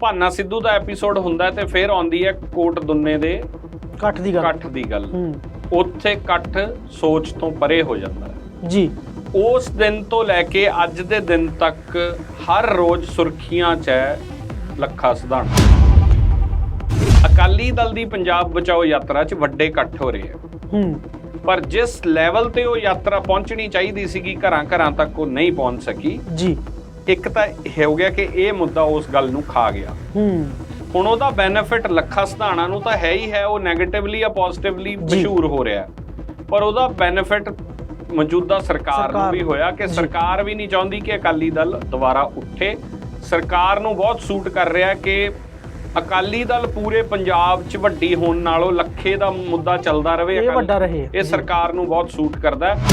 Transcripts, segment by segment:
ਭਾਨਾ ਸਿੱਧੂ ਦਾ episode ਹੁੰਦਾ ਹੈ ਤੇ ਫਿਰ ਆਉਂਦੀ ਹੈ ਕੋਟ ਦੁੰਨੇ ਦੇ ਇਕੱਠ ਦੀ ਗੱਲ। ਇਕੱਠ ਦੀ ਗੱਲ। ਹੂੰ। ਉੱਥੇ ਇਕੱਠ ਸੋਚ ਤੋਂ ਪਰੇ ਹੋ ਜਾਂਦਾ ਹੈ। ਜੀ। ਉਸ ਦਿਨ ਤੋਂ ਲੈ ਕੇ ਅੱਜ ਦੇ ਦਿਨ ਤੱਕ ਹਰ ਰੋਜ਼ ਸੁਰਖੀਆਂ 'ਚ ਹੈ ਲੱਖਾ ਸਿਧਾਣਾ ਅਕਾਲੀ ਦਲ ਦੀ ਪੰਜਾਬ ਬਚਾਓ ਯਾਤਰਾ 'ਚ ਵੱਡੇ ਇਕੱਠ ਹੋ ਰਹੇ ਆ ਹੂੰ। ਪਰ ਜਿਸ ਲੈਵਲ ਤੇ ਉਹ ਯਾਤਰਾ ਪਹੁੰਚਣੀ ਚਾਹੀਦੀ ਸੀਗੀ ਘਰਾਂ ਘਰਾਂ ਤੱਕ ਉਹ ਨਹੀਂ ਪਹੁੰਚ ਸਕੀ। ਜੀ। ਇੱਕ ਤਾਂ ਹੋ ਗਿਆ ਕਿ ਇਹ ਮੁੱਦਾ ਉਸ ਗੱਲ ਨੂੰ ਖਾ ਗਿਆ ਹੂੰ ਹੁਣ ਉਹਦਾ ਬੈਨੀਫਿਟ ਲੱਖਾ ਸਿਧਾਣਾ ਨੂੰ ਤਾਂ ਹੈ ਹੀ ਹੈ ਉਹ 네ਗੇਟਿਵਲੀ ਜਾਂ ਪੋਜ਼ਿਟਿਵਲੀ। ਮਸ਼ਹੂਰ ਹੋ ਰਿਹਾ। ਪਰ ਉਹਦਾ ਬੈਨੀਫਿਟ ਮੌਜੂਦਾ ਸਰਕਾਰ ਨੂੰ ਵੀ। ਹੋਇਆ ਕਿ। ਸਰਕਾਰ ਵੀ ਨਹੀਂ ਚਾਹੁੰਦੀ ਕਿ ਅਕਾਲੀ ਦਲ ਦੁਬਾਰਾ ਉੱਠੇ ਸਰਕਾਰ ਨੂੰ ਬਹੁਤ ਸੂਟ ਕਰ ਰਿਹਾ ਕਿ ਅਕਾਲੀ ਦਲ ਪੂਰੇ ਪੰਜਾਬ 'ਚ ਵੱਡੀ ਹੋਣ ਨਾਲੋਂ ਲੱਖੇ ਦਾ ਮੁੱਦਾ ਚੱਲਦਾ ਇਹ ਵੱਡਾ ਰਹੇ ਇਹ। ਸਰਕਾਰ ਨੂੰ ਬਹੁਤ ਸੂਟ ਕਰਦਾ ਹੈ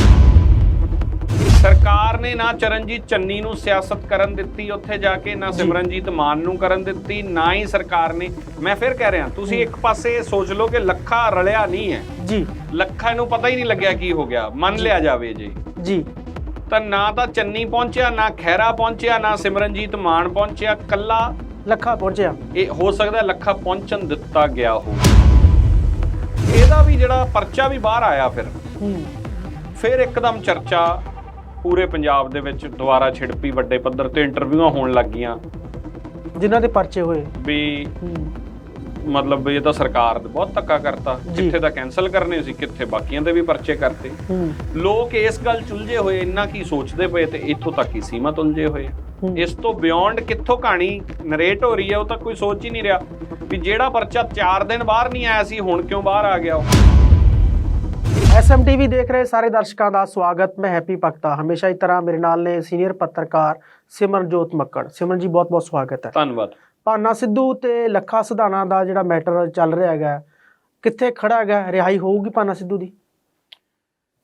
ਸਰਕਾਰ ਨੇ ਨਾ ਚਰਨਜੀਤ ਚੰਨੀ ਨੂੰ ਸਿਆਸਤ ਕਰਨ ਦਿੱਤੀ ਉੱਥੇ ਜਾ ਕੇ ਨਾ। ਸਿਮਰਨਜੀਤ ਮਾਨ ਨੂੰ ਕਰਨ ਦਿੱਤੀ ਨਾ ਹੀ ਸਰਕਾਰ ਨੇ। ਮੈਂ ਫਿਰ ਕਹਿ ਰਿਹਾ ਤੁਸੀਂ ਇੱਕ ਪਾਸੇ ਸੋਚ ਲਓ ਕਿ ਲੱਖਾ ਰਲਿਆ ਨਹੀਂ ਹੈ। ਜੀ। ਲੱਖਾ ਨੂੰ ਪਤਾ ਹੀ ਨਹੀਂ ਲੱਗਿਆ ਕੀ ਹੋ ਗਿਆ ਮੰਨ ਲਿਆ ਜਾਵੇ ਜੀ। ਜੀ। ਤਾਂ ਨਾ ਤਾਂ ਚੰਨੀ ਪਹੁੰਚਿਆ ਨਾ ਖੈਰਾ ਪਹੁੰਚਿਆ ਨਾ ਸਿਮਰਨਜੀਤ ਮਾਨ ਪਹੁੰਚਿਆ ਕੱਲਾ ਲੱਖਾ ਪਹੁੰਚਿਆ। ਇਹ ਹੋ ਸਕਦਾ ਲੱਖਾ ਪਹੁੰਚਣ ਦਿੱਤਾ ਗਿਆ ਹੋ। ਇਹਦਾ ਵੀ ਜਿਹੜਾ ਪਰਚਾ ਵੀ ਬਾਹਰ ਆਇਆ ਫਿਰ। ਹੂੰ। ਫਿਰ ਇੱਕਦਮ ਚਰਚਾ ਪੂਰੇ ਪੰਜਾਬ ਦੇ ਵਿੱਚ ਦੁਬਾਰਾ ਛਿੜਪੀ ਵੱਡੇ ਪੱਧਰ ਤੇ ਇੰਟਰਵਿਊਆਂ ਹੋਣ ਲੱਗੀਆਂ। ਜਿਨ੍ਹਾਂ ਦੇ ਪਰਚੇ ਹੋਏ। ਵੀ ਮਤਲਬ ਵੀ ਇਹ ਤਾਂ ਸਰਕਾਰ ਨੇ ਬਹੁਤ ਧੱਕਾ ਕਰਤਾ। ਜੀ। ਕਿੱਥੇ ਤਾਂ ਕੈਨਸਲ ਕਰਨੇ ਸੀ ਕਿੱਥੇ ਬਾਕੀਆਂ ਦੇ ਵੀ ਪਰਚੇ ਕਰਤੇ। ਲੋਕ ਇਸ ਗੱਲ ਚ ਉਲਝੇ ਹੋਏ ਇੰਨਾ ਕੀ ਸੋਚਦੇ ਪਏ ਤੇ ਇੱਥੋਂ ਤੱਕ ਹੀ ਸੀਮਤ ਉਲਝੇ ਹੋਏ। ਇਸ ਤੋਂ ਬਿਯੋਂਡ ਕਿੱਥੋਂ ਕਹਾਣੀ ਨਰੇਟ ਹੋ ਰਹੀ ਹੈ ਉਹ ਤਾਂ ਕੋਈ ਸੋਚ ਹੀ ਨਹੀਂ ਰਿਹਾ। ਵੀ ਜਿਹੜਾ ਪਰਚਾ 4 ਦਿਨ ਬਾਹਰ ਨਹੀਂ ਆਇਆ ਸੀ ਹੁਣ ਕਿਉਂ ਬਾਹਰ ਆ ਗਿਆ ਉਹ? ਐਸਐਮਟੀਵੀ ਦੇਖ ਰਹੇ ਸਾਰੇ ਦਰਸ਼ਕਾਂ ਦਾ ਸਵਾਗਤ। ਮੈਂ ਹੈਪੀ ਭਗਤਾ। ਹਮੇਸ਼ਾ ਹੀ ਤਰ੍ਹਾਂ ਮੇਰੇ ਨਾਲ ਨੇ ਸੀਨੀਅਰ ਪੱਤਰਕਾਰ ਸਿਮਰਨਜੋਤ ਮੱਕੜ। ਸਿਮਰਨ ਜੀ ਬਹੁਤ ਬਹੁਤ ਸਵਾਗਤ ਹੈ। ਧੰਨਵਾਦ। ਭਾਨਾ ਸਿੱਧੂ ਤੇ ਲੱਖਾ ਸਿਧਾਣਾ ਦਾ ਜਿਹੜਾ ਮੈਟਰ ਚੱਲ ਰਿਹਾ ਹੈਗਾ ਕਿੱਥੇ ਖੜਾ ਹੈਗਾ? ਰਿਹਾਈ ਹੋਊਗੀ ਭਾਨਾ ਸਿੱਧੂ ਦੀ?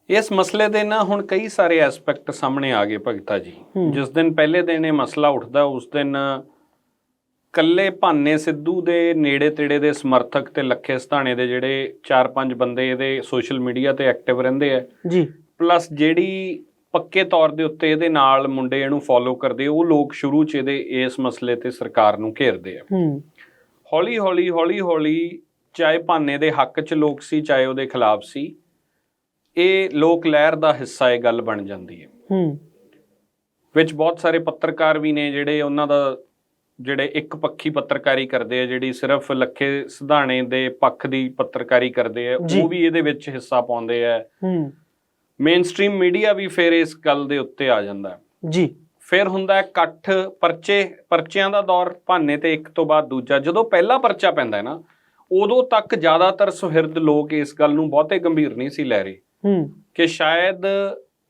ਇਸ ਮਸਲੇ ਦੇ ਨਾ ਹੁਣ ਕਈ ਸਾਰੇ ਐਸਪੈਕਟ ਸਾਹਮਣੇ ਆ ਗਏ ਭਗਤਾ ਜੀ। ਜਿਸ ਦਿਨ ਪਹਿਲੇ ਦਿਨ ਇਹ ਮਸਲਾ ਉੱਠਦਾ ਉਸ ਦਿਨ ਕੱਲੇ ਭਾਨੇ ਸਿੱਧੂ ਦੇ ਨੇੜੇ ਤੇੜੇ ਦੇ ਸਮਰਥਕ ਤੇ ਲੱਖੇ ਸਧਾਣੇ ਦੇ ਜਿਹੜੇ 4-5 ਬੰਦੇ ਇਹਦੇ ਸੋਸ਼ਲ ਮੀਡੀਆ ਤੇ ਐਕਟਿਵ ਰਹਿੰਦੇ ਆ। ਜੀ। ਪਲੱਸ ਜਿਹੜੀ ਪੱਕੇ ਤੌਰ ਦੇ ਉੱਤੇ ਇਹਦੇ ਨਾਲ ਮੁੰਡੇ ਇਹਨੂੰ ਫੋਲੋ ਕਰਦੇ ਉਹ ਲੋਕ ਸ਼ੁਰੂ ਚ ਇਹਦੇ ਇਸ ਮਸਲੇ ਤੇ ਸਰਕਾਰ ਨੂੰ ਘੇਰਦੇ ਆ। ਹੂੰ। ਹੌਲੀ ਹੌਲੀ ਹੌਲੀ ਹੌਲੀ ਚਾਹੇ ਭਾਨੇ ਦੇ ਹੱਕ 'ਚ ਲੋਕ ਸੀ ਚਾਹੇ ਉਹਦੇ ਖਿਲਾਫ ਸੀ ਇਹ ਲੋਕ ਲਹਿਰ ਦਾ ਹਿੱਸਾ ਇਹ ਗੱਲ ਬਣ ਜਾਂਦੀ ਹੈ। ਹੂੰ। ਵਿੱਚ ਬਹੁਤ ਸਾਰੇ ਪੱਤਰਕਾਰ ਵੀ ਨੇ ਜਿਹੜੇ ਉਹਨਾਂ ਦਾ ਜਿਹੜੇ ਇੱਕ ਪੱਖੀ ਪੱਤਰਕਾਰੀ ਕਰਦੇ ਆ ਜਿਹੜੀ ਸਿਰਫ ਲੱਖੇ ਸਿਧਾਣੇ ਦੇ ਪੱਖ ਦੀ ਪੱਤਰਕਾਰੀ ਕਰਦੇ ਆ। ਉਹ ਵੀ ਇਹਦੇ ਵਿੱਚ ਹਿੱਸਾ ਪਾਉਂਦੇ ਆ। ਹੂੰ। ਮੇਨਸਟ੍ਰੀਮ ਮੀਡੀਆ ਵੀ ਫਿਰ ਇਸ ਗੱਲ ਦੇ ਉੱਤੇ ਆ ਜਾਂਦਾ। ਜੀ। ਫਿਰ ਹੁੰਦਾ ਇਕੱਠ ਪਰਚੇ ਪਰਚਿਆਂ ਦਾ ਦੌਰ ਭਾਨੇ ਤੇ ਇੱਕ ਤੋਂ ਬਾਅਦ ਦੂਜਾ। ਜਦੋਂ ਪਹਿਲਾ ਪਰਚਾ ਪੈਂਦਾ ਹੈ ਨਾ ਉਦੋਂ ਤੱਕ ਜ਼ਿਆਦਾਤਰ ਸੁਹਿਰਦ ਲੋਕ ਇਸ ਗੱਲ ਨੂੰ ਬਹੁਤੇ ਗੰਭੀਰ ਨਹੀਂ ਸੀ ਲੈ ਰਹੇ। ਹੂੰ। ਕਿ ਸ਼ਾਇਦ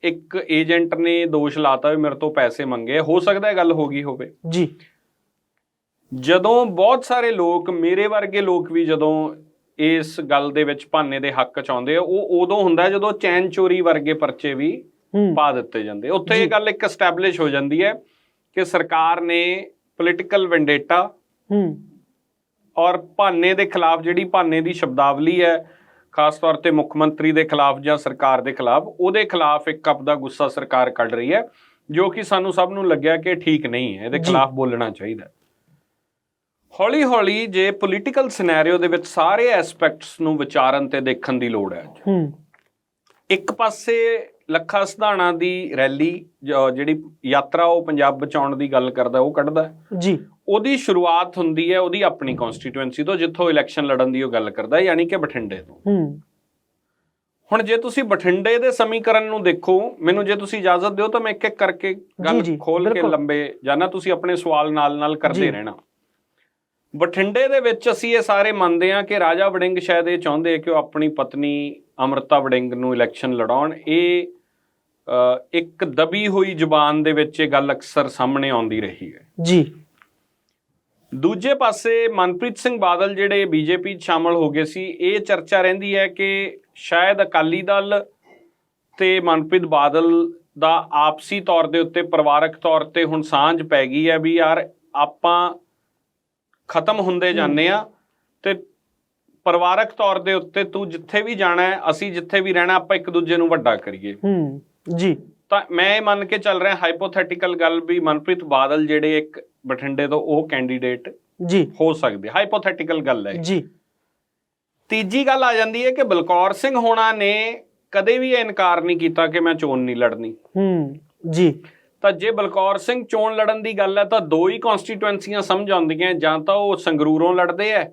ਇੱਕ ਏਜੰਟ ਨੇ ਦੋਸ਼ ਲਾਤਾ ਵੀ ਮੇਰੇ ਤੋਂ ਪੈਸੇ ਮੰਗੇ ਹੋ ਸਕਦਾ ਹੈ ਗੱਲ ਹੋ ਗਈ ਹੋਵੇ। ਜੀ। ਜਦੋਂ ਬਹੁਤ ਸਾਰੇ ਲੋਕ ਮੇਰੇ ਵਰਗੇ ਲੋਕ ਵੀ ਜਦੋਂ ਇਸ ਗੱਲ ਦੇ ਵਿੱਚ ਭਾਨੇ ਦੇ ਹੱਕ ਚ ਆਉਂਦੇ ਆ ਉਹ ਉਦੋਂ ਹੁੰਦਾ ਜਦੋਂ ਚੈਨ ਚੋਰੀ ਵਰਗੇ ਪਰਚੇ ਵੀ ਪਾ ਦਿੱਤੇ ਜਾਂਦੇ ਉੱਥੇ। ਇਹ ਗੱਲ ਇੱਕ ਐਸਟੈਬਲਿਸ਼ ਹੋ ਜਾਂਦੀ ਹੈ ਕਿ ਸਰਕਾਰ ਨੇ ਪੋਲਿਟੀਕਲ ਵੈਂਡੇਟਾ ਹੂੰ ਔਰ ਭਾਨੇ ਦੇ ਖਿਲਾਫ ਜਿਹੜੀ ਭਾਨੇ ਦੀ ਸ਼ਬਦਾਵਲੀ ਹੈ ਖਾਸ ਤੌਰ ਤੇ ਮੁੱਖ ਮੰਤਰੀ ਦੇ ਖਿਲਾਫ ਜਾਂ ਸਰਕਾਰ ਦੇ ਖਿਲਾਫ ਉਹਦੇ ਖਿਲਾਫ ਇੱਕ ਕੱਪ ਦਾ ਗੁੱਸਾ ਸਰਕਾਰ ਕੱਢ ਰਹੀ ਹੈ ਜੋ ਕਿ ਸਾਨੂੰ ਸਭ ਨੂੰ ਲੱਗਿਆ ਕਿ ਠੀਕ ਨਹੀਂ ਹੈ ਇਹਦੇ। ਖਿਲਾਫ ਬੋਲਣਾ ਚਾਹੀਦਾ। ਹੌਲੀ ਹੌਲੀ ਜੇ ਪੋਲਿਟੀਕਲ ਸਿਨੈਰੀਓ ਦੇ ਵਿੱਚ ਸਾਰੇ ਐਸਪੈਕਟਸ ਨੂੰ ਵਿਚਾਰਨ ਤੇ ਦੇਖਣ ਦੀ ਲੋੜ ਹੈ ਹੂੰ ਇੱਕ ਪਾਸੇ ਲੱਖਾ ਸਿਧਾਣਾ ਦੀ ਰੈਲੀ ਜਿਹੜੀ ਯਾਤਰਾ ਉਹ ਪੰਜਾਬ ਬਚਾਉਣ ਦੀ ਗੱਲ ਕਰਦਾ ਉਹ ਕੱਢਦਾ। ਜੀ ਉਹਦੀ ਸ਼ੁਰੂਆਤ ਹੁੰਦੀ ਹੈ ਉਹਦੀ ਆਪਣੀ ਕਨਸਟੀਟੂਐਂਸੀ ਤੋਂ ਜਿੱਥੋਂ ਇਲੈਕਸ਼ਨ ਲੜਨ ਦੀ ਉਹ ਗੱਲ ਕਰਦਾ ਯਾਨੀ ਕਿ ਬਠਿੰਡੇ ਤੋਂ ਹੂੰ ਹੁਣ ਜੇ ਤੁਸੀਂ ਬਠਿੰਡੇ ਦੇ ਸਮੀਕਰਨ ਨੂੰ ਦੇਖੋ ਮੈਨੂੰ ਜੇ ਤੁਸੀਂ ਇਜਾਜ਼ਤ ਦਿਓ ਤਾਂ ਮੈਂ ਇੱਕ ਇੱਕ ਕਰਕੇ ਗੱਲ ਖੋਲ ਕੇ। ਲੰਬੇ ਜਾਣਾ ਤੁਸੀਂ ਆਪਣੇ ਸਵਾਲ ਨਾਲ ਨਾਲ ਕਰਦੇ। ਰਹਿਣਾ ਬਠਿੰਡੇ ਦੇ ਵਿੱਚ ਅਸੀਂ ਇਹ ਸਾਰੇ ਮੰਨਦੇ ਹਾਂ ਕਿ ਰਾਜਾ ਵੜਿੰਗ ਸ਼ਾਇਦ ਇਹ ਚਾਹੁੰਦੇ ਕਿ ਉਹ ਆਪਣੀ ਪਤਨੀ ਅਮਰਤਾ ਵੜਿੰਗ ਨੂੰ ਇਲੈਕਸ਼ਨ ਲੜਾਉਣ। ਇਹ ਇੱਕ ਦਬੀ ਹੋਈ ਜ਼ੁਬਾਨ ਦੇ ਵਿੱਚ ਇਹ ਗੱਲ ਅਕਸਰ ਸਾਹਮਣੇ ਆਉਂਦੀ ਰਹੀ ਹੈ। ਜੀ। ਦੂਜੇ ਪਾਸੇ ਮਨਪ੍ਰੀਤ ਸਿੰਘ ਬਾਦਲ ਜਿਹੜੇ ਬੀਜੇਪੀ 'ਚ ਸ਼ਾਮਲ ਹੋ ਗਏ ਸੀ ਇਹ ਚਰਚਾ ਰਹਿੰਦੀ ਹੈ ਕਿ ਸ਼ਾਇਦ ਅਕਾਲੀ ਦਲ ਤੇ ਮਨਪ੍ਰੀਤ ਬਾਦਲ ਦਾ ਆਪਸੀ ਤੌਰ ਦੇ ਉੱਤੇ ਪਰਿਵਾਰਕ ਤੌਰ ਤੇ ਹੁਣ ਸਾਂਝ ਪੈ ਗਈ ਹੈ ਵੀ ਯਾਰ ਆਪਾਂ ਖਤਮ ਹੁੰਦੇ ਜਾਂਦੇ ਆ ਤੇ ਪਰਿਵਾਰਕ ਤੌਰ ਦੇ ਉੱਤੇ ਤੂੰ ਜਿੱਥੇ ਵੀ ਜਾਣਾ ਹੈ ਅਸੀਂ ਜਿੱਥੇ ਵੀ ਰਹਿਣਾ ਆਪਾਂ ਇੱਕ ਦੂਜੇ ਨੂੰ ਵੱਡਾ ਕਰੀਏ। ਹੂੰ ਜੀ। ਤਾਂ ਮੈਂ ਇਹ ਮੰਨ ਕੇ ਚੱਲ ਰਿਹਾ ਹਾਈਪੋਥੈਟੀਕਲ ਗੱਲ ਵੀ ਮਨਪ੍ਰੀਤ ਬਾਦਲ ਜਿਹੜੇ ਇੱਕ ਬਠਿੰਡੇ ਤੋਂ ਉਹ ਕੈਂਡੀਡੇਟ ਜੀ। ਹੋ ਸਕਦੀ ਹਾਈਪੋਥੈਟੀਕਲ ਗੱਲ ਹੈ ਜੀ। ਤੀਜੀ ਗੱਲ ਆ ਜਾਂਦੀ ਹੈ ਕਿ ਬਲਕੌਰ ਸਿੰਘ ਹੋਣਾ ਨੇ ਕਦੇ ਵੀ ਇਹ ਇਨਕਾਰ ਨਹੀਂ ਕੀਤਾ ਕਿ ਮੈਂ ਚੋਣ ਨਹੀਂ ਲੜਨੀ। ਹੂੰ ਜੀ। ਤਾਂ ਜੇ ਬਲਕੌਰ ਸਿੰਘ ਚੋਣ ਲੜਨ ਦੀ ਗੱਲ ਹੈ ਤਾਂ ਦੋ ਹੀ ਕਨਸਟੀਟੂਐਂਸੀਆਂ ਸਮਝ ਆਉਂਦੀਆਂ ਜਾਂ ਤਾਂ ਉਹ ਸੰਗਰੂਰੋਂ ਲੜਦੇ ਐ।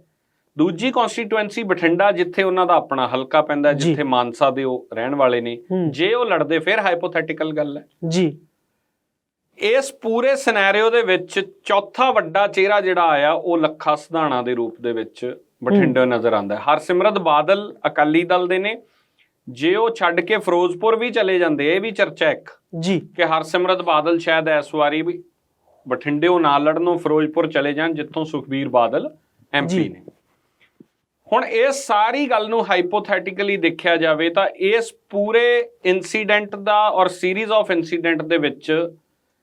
ਦੂਜੀ ਕਨਸਟੀਟੂਐਂਸੀ ਬਠਿੰਡਾ ਜਿੱਥੇ ਉਹਨਾਂ ਦਾ ਆਪਣਾ ਹਲਕਾ ਪੈਂਦਾ। ਜਿੱਥੇ ਮਾਨਸਾ ਦੇ ਉਹ ਰਹਿਣ ਵਾਲੇ ਨੇ। ਜੇ ਉਹ ਲੜਦੇ ਫਿਰ ਹਾਈਪੋਥੈਟੀਕਲ ਗੱਲ ਹੈ ਜੀ। ਇਸ ਪੂਰੇ ਸਿਨੈਰੀਓ ਦੇ ਵਿੱਚ ਚੌਥਾ ਵੱਡਾ ਚਿਹਰਾ ਜਿਹੜਾ ਆਇਆ ਉਹ ਲੱਖਾ ਸਿਧਾਣਾ ਦੇ ਰੂਪ ਦੇ ਵਿੱਚ ਬਠਿੰਡੇ ਨਜ਼ਰ ਆਉਂਦਾ। ਹੈ ਹਰਸਿਮਰਤ ਬਾਦਲ ਅਕਾਲੀ ਦਲ ਦੇ ਨੇ। ਜੇ ਉਹ ਛੱਡ ਕੇ ਫਿਰੋਜ਼ਪੁਰ ਵੀ ਚਲੇ ਜਾਂਦੇ ਇਹ ਵੀ ਚਰਚਾ ਇੱਕ। ਜੀ। ਕਿ ਹਰਸਿਮਰਤ ਬਾਦਲ ਸ਼ਾਇਦ ਇਸ ਵਾਰੀ ਵੀ ਬਠਿੰਡੇੋਂ ਨਾ ਲੜਨੋਂ ਫਿਰੋਜ਼ਪੁਰ ਚਲੇ ਜਾਣ ਜਿੱਥੋਂ ਸੁਖਬੀਰ ਬਾਦਲ। ਐਮਪੀ ਨੇ। ਹੁਣ ਇਹ ਸਾਰੀ ਗੱਲ ਨੂੰ ਹਾਈਪੋਥੈਟਿਕਲੀ ਦੇਖਿਆ ਜਾਵੇ ਤਾਂ ਇਸ ਪੂਰੇ ਇਨਸੀਡੈਂਟ ਦਾ ਔਰ ਸੀਰੀਜ਼ ਆਫ ਇਨਸੀਡੈਂਟ ਦੇ ਵਿੱਚ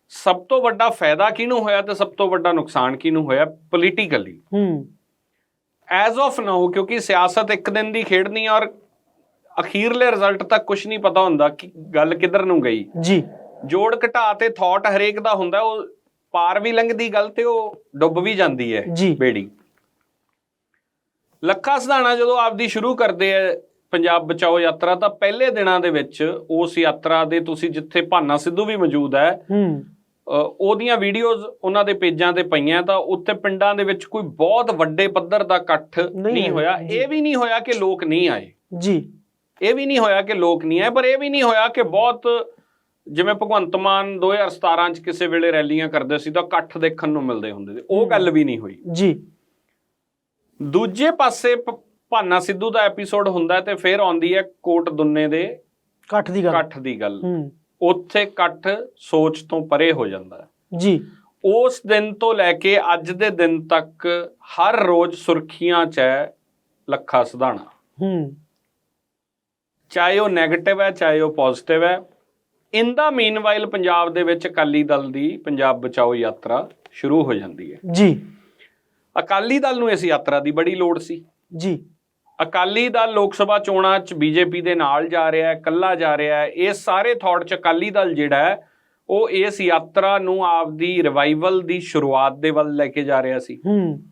ਸਭ ਤੋਂ ਵੱਡਾ ਫਾਇਦਾ ਕਿਹਨੂੰ ਹੋਇਆ ਤੇ ਸਭ ਤੋਂ ਵੱਡਾ ਨੁਕਸਾਨ ਕਿਹਨੂੰ ਹੋਇਆ ਪੋਲੀਟੀਕਲੀ ਹੂੰ। ਐਜ਼ ਆਫ ਨਾਓ ਕਿਉਂਕਿ ਸਿਆਸਤ ਇੱਕ ਦਿਨ ਦੀ ਖੇਡ ਨਹੀਂ ਔਰ ਅਖੀਰਲੇ ਰਿਜ਼ਲਟ ਤੱਕ ਕੁਝ ਨਹੀਂ ਪਤਾ ਹੁੰਦਾ ਕਿ ਗੱਲ ਕਿੱਧਰ ਨੂੰ ਗਈ। ਜੀ। ਜੋੜ ਘਟਾ ਤੇ ਥਾਟ ਹਰੇਕ ਦਾ ਹੁੰਦਾ ਉਹ ਪਾਰ ਵੀ ਲੰਘਦੀ ਗੱਲ ਤੇ ਉਹ ਡੁੱਬ ਵੀ ਜਾਂਦੀ ਹੈ। ਬੇੜੀ। ਲੱਖਾ ਸਿਧਾਣਾ ਜਦੋਂ ਆਪਦੀ ਸ਼ੁਰੂ ਕਰਦੇ ਆ ਪੰਜਾਬ ਬਚਾਓ ਯਾਤਰਾ ਤਾਂ ਪਹਿਲੇ ਦਿਨਾਂ ਦੇ ਵਿੱਚ ਉਸ ਯਾਤਰਾ ਦੇ ਤੁਸੀਂ ਜਿੱਥੇ ਭਾਨਾ ਸਿੱਧੂ ਵੀ ਮੌਜੂਦ ਹੈ ਹੂੰ। ਉਹਦੀਆਂ ਵੀਡੀਓਜ਼ ਉਹਨਾਂ ਦੇ ਪੇਜਾਂ ਤੇ ਪਈਆਂ ਤਾਂ ਉੱਥੇ ਪਿੰਡਾਂ ਦੇ ਵਿੱਚ ਕੋਈ ਬਹੁਤ ਵੱਡੇ ਪੱਧਰ ਦਾ ਇਕੱਠ ਨਹੀਂ ਹੋਇਆ। ਇਹ ਵੀ ਨਹੀਂ ਹੋਇਆ ਕਿ ਲੋਕ ਨਹੀਂ ਆਏ। ਜੀ। ਇਹ ਵੀ ਨਹੀਂ ਹੋਇਆ ਕਿ ਲੋਕ ਨਹੀਂ ਆਏ ਪਰ ਇਹ ਵੀ ਨਹੀਂ ਹੋਇਆ ਕਿ ਬਹੁਤ ਜਿਵੇਂ ਭਗਵੰਤ ਮਾਨ 2017 ਚ ਕਿਸੇ ਵੇਲੇ ਰੈਲੀਆਂ ਕਰਦੇ ਸੀ ਤਾਂ ਇਕੱਠ ਦੇਖਣ ਨੂੰ ਮਿਲਦੇ ਹੁੰਦੇ ਸੀ। ਉਹ ਗੱਲ ਵੀ ਨਹੀਂ ਹੋਈ। ਜੀ। ਦੂਜੇ ਪਾਸੇ ਭਾਨਾ ਸਿੱਧੂ ਦਾ ਐਪੀਸੋਡ ਹੁੰਦਾ ਤੇ ਫਿਰ ਆਉਂਦੀ ਹੈ ਕੋਟ ਦੁੰਨੇ ਦੇ ਇਕੱਠ ਦੀ ਗੱਲ। ਇਕੱਠ ਦੀ ਗੱਲ। ਉੱਥੇ ਇਕੱਠ ਸੋਚ ਤੋਂ ਪਰੇ ਹੋ ਜਾਂਦਾ ਜੀ। ਉਸ ਦਿਨ ਤੋਂ ਲੈ ਕੇ ਅੱਜ ਦੇ ਦਿਨ ਤੱਕ ਹਰ ਰੋਜ਼ ਸੁਰਖੀਆਂ 'ਚ ਹੈ ਲੱਖਾ ਸਿਧਾਣਾ। ਹੂੰ। ਚਾਹੇ ਉਹ 네ਗੇਟਿਵ ਹੈ ਚਾਹੇ ਉਹ ਪੋਜ਼ਿਟਿਵ ਹੈ। ਇਨ ਦਾ ਮੀਨਵਾਈਲ ਪੰਜਾਬ ਦੇ ਵਿੱਚ ਅਕਾਲੀ ਦਲ ਦੀ ਪੰਜਾਬ ਬਚਾਓ ਯਾਤਰਾ ਸ਼ੁਰੂ ਹੋ ਜਾਂਦੀ ਹੈ। ਜੀ। ਅਕਾਲੀ ਦਲ ਨੂੰ ਇਸ ਯਾਤਰਾ ਦੀ ਬੜੀ ਲੋੜ ਸੀ। ਜੀ। ਅਕਾਲੀ ਦਲ ਲੋਕ ਸਭਾ ਚੋਣਾਂ 'ਚ ਬੀਜੇਪੀ ਦੇ ਨਾਲ ਜਾ ਰਿਹਾ ਹੈ ਇਕੱਲਾ ਜਾ ਰਿਹਾ ਹੈ। ਇਹ ਸਾਰੇ ਥਾਟ 'ਚ ਅਕਾਲੀ ਦਲ ਜਿਹੜਾ ਹੈ ਉਹ ਇਸ ਯਾਤਰਾ ਨੂੰ ਆਪਦੀ ਰਿਵਾਈਵਲ ਦੀ ਸ਼ੁਰੂਆਤ ਦੇ ਵੱਲ ਲੈ ਕੇ ਜਾ ਰਿਹਾ ਸੀ। ਹੂੰ।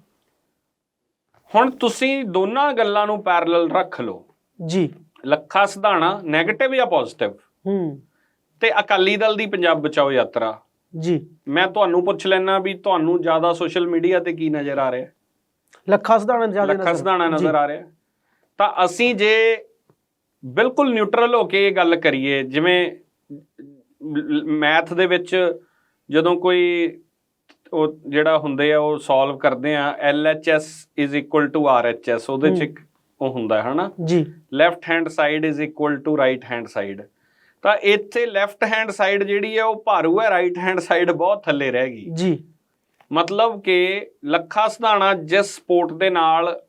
ਹੁਣ ਤੁਸੀਂ ਦੋਨਾਂ ਗੱਲਾਂ ਨੂੰ ਪੈਰਲਲ ਰੱਖ ਲਓ। ਜੀ। ਲੱਖਾ ਸਿਧਾਣਾ 네ਗੇਟਿਵ ਜਾਂ ਪੋਜ਼ਿਟਿਵ ਹੂੰ। ਤੇ ਅਕਾਲੀ ਦਲ ਦੀ ਪੰਜਾਬ ਬਚਾਓ ਯਾਤਰਾ? ਜੀ। ਮੈਂ ਤੁਹਾਨੂੰ ਪੁੱਛ ਲੈਣਾ ਵੀ ਤੁਹਾਨੂੰ ਜ਼ਿਆਦਾ ਸੋਸ਼ਲ ਮੀਡੀਆ ਤੇ ਕੀ ਨਜ਼ਰ ਆ ਰਿਹਾ? ਲੱਖਾ ਸਦਾਣਾ ਜ਼ਿਆਦਾ ਲੱਖਾ ਸਿਧਾਣਾ ਨਜ਼ਰ ਆ ਰਿਹਾ। ਤਾਂ ਅਸੀਂ ਜੇ ਬਿਲਕੁਲ ਨਿਊਟਰਲ ਹੋ ਕੇ ਇਹ ਗੱਲ ਕਰੀਏ ਜਿਵੇਂ ਮੈਥ ਦੇ ਵਿੱਚ ਜਦੋਂ ਕੋਈ ਉਹ ਜਿਹੜਾ ਹੁੰਦੇ ਆ ਉਹ ਸੋਲਵ ਕਰਦੇ ਆ LHS RHS ਉਹਦੇ ਚ। ਇੱਕ ਉਹ ਹੁੰਦਾ ਹੈ ਹਨਾ? ਜੀ। Left hand side is equal to right hand side ਤਾਂ ਇੱਥੇ ਲੈਫਟ ਹੈਂਡ ਸਾਈਡ ਜਿਹੜੀ ਹੈ ਉਹ ਭਾਰੂ ਹੈ ਰਾਈਟ ਹੈਂਡ ਸਾਈਡ ਬਹੁਤ ਥੱਲੇ ਰਹਿ ਗਈ। ਜੀ। ਮਤਲਬ ਕਿ ਲੱਖਾ ਸਿਧਾਣਾ ਜਿਸ ਸਪੋਰਟ ਦੇ ਨਾਲ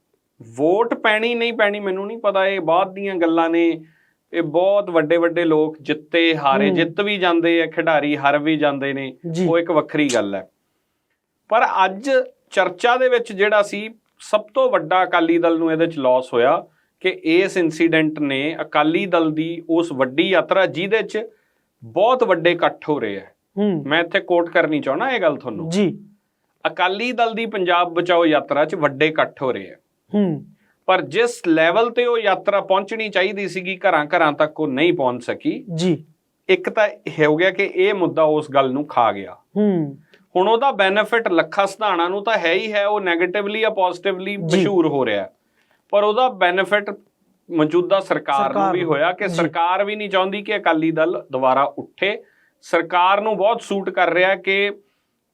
ਵੋਟ ਪੈਣੀ ਨਹੀਂ ਪੈਣੀ ਮੈਨੂੰ ਨਹੀਂ ਪਤਾ ਇਹ ਬਾਅਦ ਦੀਆਂ ਗੱਲਾਂ ਨੇ। ਇਹ ਬਹੁਤ ਵੱਡੇ ਵੱਡੇ ਲੋਕ ਜਿੱਤੇ ਹਾਰੇ। ਜਿੱਤ ਵੀ ਜਾਂਦੇ ਆ ਖਿਡਾਰੀ ਹਾਰ ਵੀ ਜਾਂਦੇ ਨੇ। ਉਹ ਇੱਕ ਵੱਖਰੀ ਗੱਲ ਹੈ। ਪਰ ਅੱਜ ਚਰਚਾ ਦੇ ਵਿੱਚ ਜਿਹੜਾ ਸੀ ਸਭ ਤੋਂ ਵੱਡਾ ਅਕਾਲੀ ਦਲ ਨੂੰ ਇਹਦੇ ਚ ਲਾਸ ਹੋਇਆ ਕਿ ਇਸ ਇਨਸੀਡੈਂਟ ਨੇ ਅਕਾਲੀ ਦਲ ਦੀ ਉਸ ਵੱਡੀ ਯਾਤਰਾ ਜਿਹਦੇ ਚ ਬਹੁਤ ਵੱਡੇ ਇਕੱਠ ਹੋ ਰਹੇ ਆ। ਮੈਂ ਇੱਥੇ ਕੋਟ ਕਰਨੀ ਚਾਹਣਾ ਇਹ ਗੱਲ ਤੁਹਾਨੂੰ। ਜੀ। ਅਕਾਲੀ ਦਲ ਦੀ ਪੰਜਾਬ ਬਚਾਓ ਯਾਤਰਾ 'ਚ ਵੱਡੇ ਇਕੱਠ ਹੋ ਰਹੇ ਆ। ਹੂੰ। ਪਰ ਜਿਸ ਲੈਵਲ ਤੇ ਉਹ ਯਾਤਰਾ ਪਹੁੰਚਣੀ ਚਾਹੀਦੀ ਸੀਗੀ ਘਰਾਂ ਘਰਾਂ ਤੱਕ ਉਹ ਨਹੀਂ ਪਹੁੰਚ ਸਕੀ। ਜੀ। ਇੱਕ ਤਾਂ ਇਹ ਹੋ ਗਿਆ ਕਿ ਇਹ ਮੁੱਦਾ ਉਸ ਗੱਲ ਨੂੰ ਖਾ ਗਿਆ ਹੂੰ ਹੁਣ ਉਹਦਾ ਬੈਨੀਫਿਟ ਲੱਖਾ ਸਿਧਾਣਾ ਨੂੰ ਤਾਂ ਹੈ ਹੀ ਹੈ ਉਹ 네ਗੇਟਿਵਲੀ ਜਾਂ ਪੋਜ਼ਿਟਿਵਲੀ। ਮਸ਼ਹੂਰ ਹੋ ਰਿਹਾ ਪਰ ਉਹਦਾ ਬੈਨੀਫਿਟ ਮੌਜੂਦਾ ਸਰਕਾਰ ਨੂੰ ਵੀ। ਹੋਇਆ ਕਿ। ਸਰਕਾਰ ਵੀ ਨਹੀਂ ਚਾਹੁੰਦੀ ਕਿ ਅਕਾਲੀ ਦਲ ਦੁਬਾਰਾ ਉੱਠੇ ਸਰਕਾਰ ਨੂੰ ਬਹੁਤ ਸੂਟ ਕਰ ਰਿਹਾ ਕਿ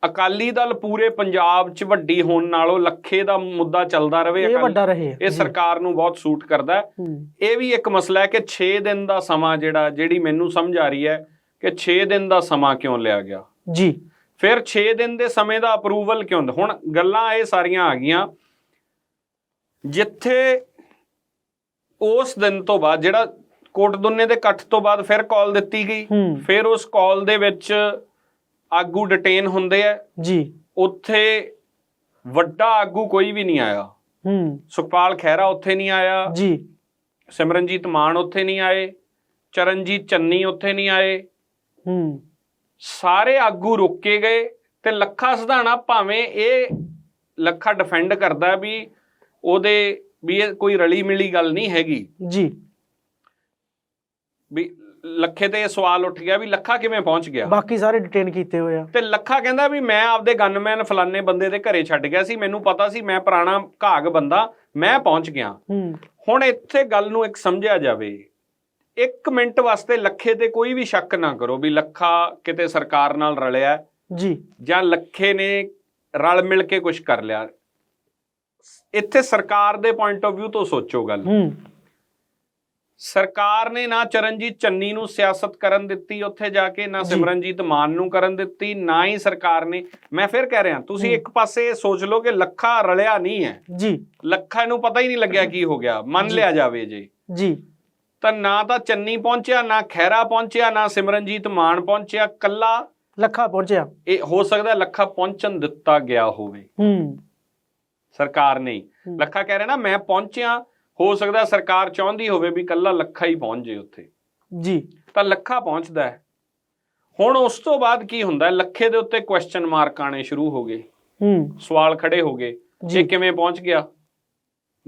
ਅਕਾਲੀ ਦਲ ਪੂਰੇ ਪੰਜਾਬ 'ਚ ਵੱਡੀ ਹੋਣ ਨਾਲੋਂ ਲੱਖੇ ਦਾ ਮੁੱਦਾ ਚੱਲਦਾ ਰਵੇ ਇਹ ਵੱਡਾ ਰਹੇ ਇਹ। ਸਰਕਾਰ ਨੂੰ ਬਹੁਤ ਸੂਟ ਕਰਦਾ ਇਹ ਵੀ ਇੱਕ ਮਸਲਾ ਹੈ ਕਿ 6 ਦਿਨ ਦਾ ਸਮਾਂ ਜਿਹੜਾ ਜਿਹੜੀ ਮੈਨੂੰ ਸਮਝ ਆ ਰਹੀ ਹੈ ਕਿ 6 ਦਿਨ ਦਾ ਸਮਾਂ ਕਿਉਂ ਲਿਆ ਗਿਆ? ਜੀ। ਫਿਰ 6 ਦਿਨ ਦੇ ਸਮੇਂ ਦਾ ਅਪਰੂਵਲ ਕਿਉਂ ਹੁੰਦਾ? ਹੁਣ ਗੱਲਾਂ ਇਹ ਸਾਰੀਆਂ ਆ ਗਈਆਂ। ਜਿੱਥੇ ਉਸ ਦਿਨ ਤੋਂ ਬਾਅਦ ਜਿਹੜਾ ਕੋਟ ਦੁੰਨੇ ਦੇ ਇਕੱਠ ਤੋਂ ਬਾਅਦ ਫਿਰ ਕਾਲ ਦਿੱਤੀ ਗਈ। ਫਿਰ ਉਸ ਕਾਲ ਦੇ ਵਿੱਚ ਆਗੂ ਡਿਟੇਨ ਹੁੰਦੇ ਆ। ਜੀ। ਉੱਥੇ ਵੱਡਾ ਆਗੂ ਕੋਈ ਵੀ ਨਹੀਂ ਆਇਆ। ਹੂੰ। ਸੁਖਪਾਲ ਖਹਿਰਾ ਉੱਥੇ ਨਹੀਂ ਆਇਆ। ਜੀ। ਸਿਮਰਨਜੀਤ ਮਾਨ ਉੱਥੇ ਨਹੀਂ ਆਏ। ਚਰਨਜੀਤ ਚੰਨੀ ਉੱਥੇ ਨਹੀਂ ਆਏ। ਹੂੰ। ਸਾਰੇ ਆਗੂ ਰੋਕੇ ਗਏ ਤੇ ਲੱਖਾ ਸਿਧਾਣਾ ਭਾਵੇਂ ਇਹ ਲੱਖਾ ਡਿਫੈਂਡ ਕਰਦਾ ਵੀ ਉਹਦੇ ਵੀ ਇਹ ਕੋਈ ਰਲੀ ਮਿਲੀ ਗੱਲ ਨਹੀਂ ਹੈਗੀ। ਜੀ। ਵੀ ਲੱਖੇ ਤੇ ਇਹ ਸਵਾਲ ਉੱਠ ਗਿਆ ਵੀ ਲੱਖਾ ਕਿਵੇਂ ਪਹੁੰਚ ਗਿਆ? ਬਾਕੀ ਸਾਰੇ ਡਿਟੇਨ ਕੀਤੇ ਹੋਏ ਆ। ਤੇ ਲੱਖਾ ਕਹਿੰਦਾ ਵੀ ਮੈਂ ਆਪਦੇ ਗਨਮੈਨ ਫਲਾਣੇ ਬੰਦੇ ਦੇ ਘਰੇ ਛੱਡ ਗਿਆ ਸੀ ਮੈਨੂੰ ਪਤਾ ਸੀ ਮੈਂ ਪੁਰਾਣਾ ਘਾਗ ਬੰਦਾ ਮੈਂ ਪਹੁੰਚ ਗਿਆ। ਹੁਣ ਇੱਥੇ ਗੱਲ ਨੂੰ ਇੱਕ ਸਮਝਿਆ ਜਾਵੇ ਇੱਕ ਮਿੰਟ ਵਾਸਤੇ ਲੱਖੇ ਤੇ ਕੋਈ ਵੀ ਸ਼ੱਕ ਨਾ ਕਰੋ ਵੀ ਲੱਖਾ ਕਿਤੇ ਸਰਕਾਰ ਨਾਲ ਰਲਿਆ ਜੀ। ਜਾਂ ਲੱਖੇ ਨੇ ਰਲ ਮਿਲ ਕੇ ਕੁਝ ਕਰ ਲਿਆ। ਇੱਥੇ ਸਰਕਾਰ ਦੇ ਪੁਆਇੰਟ ਆਫ View ਤੋਂ ਸੋਚੋ ਗੱਲ। ਹੂੰ। ਸਰਕਾਰ ਨੇ ਨਾ ਚਰਨਜੀਤ ਚੰਨੀ ਨੂੰ ਸਿਆਸਤ ਕਰਨ ਦਿੱਤੀ ਉੱਥੇ ਜਾ ਕੇ ਨਾ। ਸਿਮਰਨਜੀਤ ਮਾਨ ਨੂੰ ਕਰਨ ਦਿੱਤੀ ਨਾ ਹੀ ਸਰਕਾਰ ਨੇ। ਮੈਂ ਫਿਰ ਕਹਿ ਰਿਹਾ ਤੁਸੀਂ। ਇੱਕ ਪਾਸੇ ਸੋਚ ਲਓ ਕਿ ਲੱਖਾ ਰਲਿਆ ਨਹੀਂ ਹੈ। ਜੀ। ਲੱਖਾ ਨੂੰ ਪਤਾ ਹੀ ਨਹੀਂ ਲੱਗਿਆ ਕੀ ਹੋ ਗਿਆ ਮੰਨ। ਲਿਆ ਜਾਵੇ ਜੇ। ਜੀ। ਤਾਂ ਨਾ ਤਾਂ ਚੰਨੀ ਪਹੁੰਚਿਆ ਨਾ ਖੈਰਾ ਪਹੁੰਚਿਆ ਨਾ ਸਿਮਰਨਜੀਤ ਮਾਨ ਪਹੁੰਚਿਆ ਕੱਲਾ ਲੱਖਾ ਪਹੁੰਚਿਆ। ਇਹ ਹੋ ਸਕਦਾ ਲੱਖਾ ਪਹੁੰਚਣ ਦਿੱਤਾ ਗਿਆ ਹੋਵੇ। ਹੂੰ। ਸਰਕਾਰ ਨੇ। ਲੱਖਾ ਕਹਿ ਰਿਹਾ ਨਾ ਮੈਂ ਪਹੁੰਚਿਆ ਹੋ ਸਕਦਾ ਸਰਕਾਰ ਚਾਹੁੰਦੀ ਹੋਵੇ ਵੀ ਕੱਲਾ ਲੱਖਾ ਹੀ ਪਹੁੰਚ ਜੇ ਉੱਥੇ। ਜੀ। ਤਾਂ ਲੱਖਾ ਪਹੁੰਚਦਾ ਹੈ। ਹੁਣ ਉਸ ਤੋਂ ਬਾਅਦ ਕੀ ਹੁੰਦਾ? ਲੱਖੇ ਦੇ ਉੱਤੇ ਕੁਐਸਚਨ ਮਾਰਕ ਆਣੇ ਸ਼ੁਰੂ ਹੋ ਗਏ। ਹੂੰ। ਸਵਾਲ ਖੜੇ ਹੋ ਗਏ। ਜੀ। ਕਿਵੇਂ ਪਹੁੰਚ ਗਿਆ?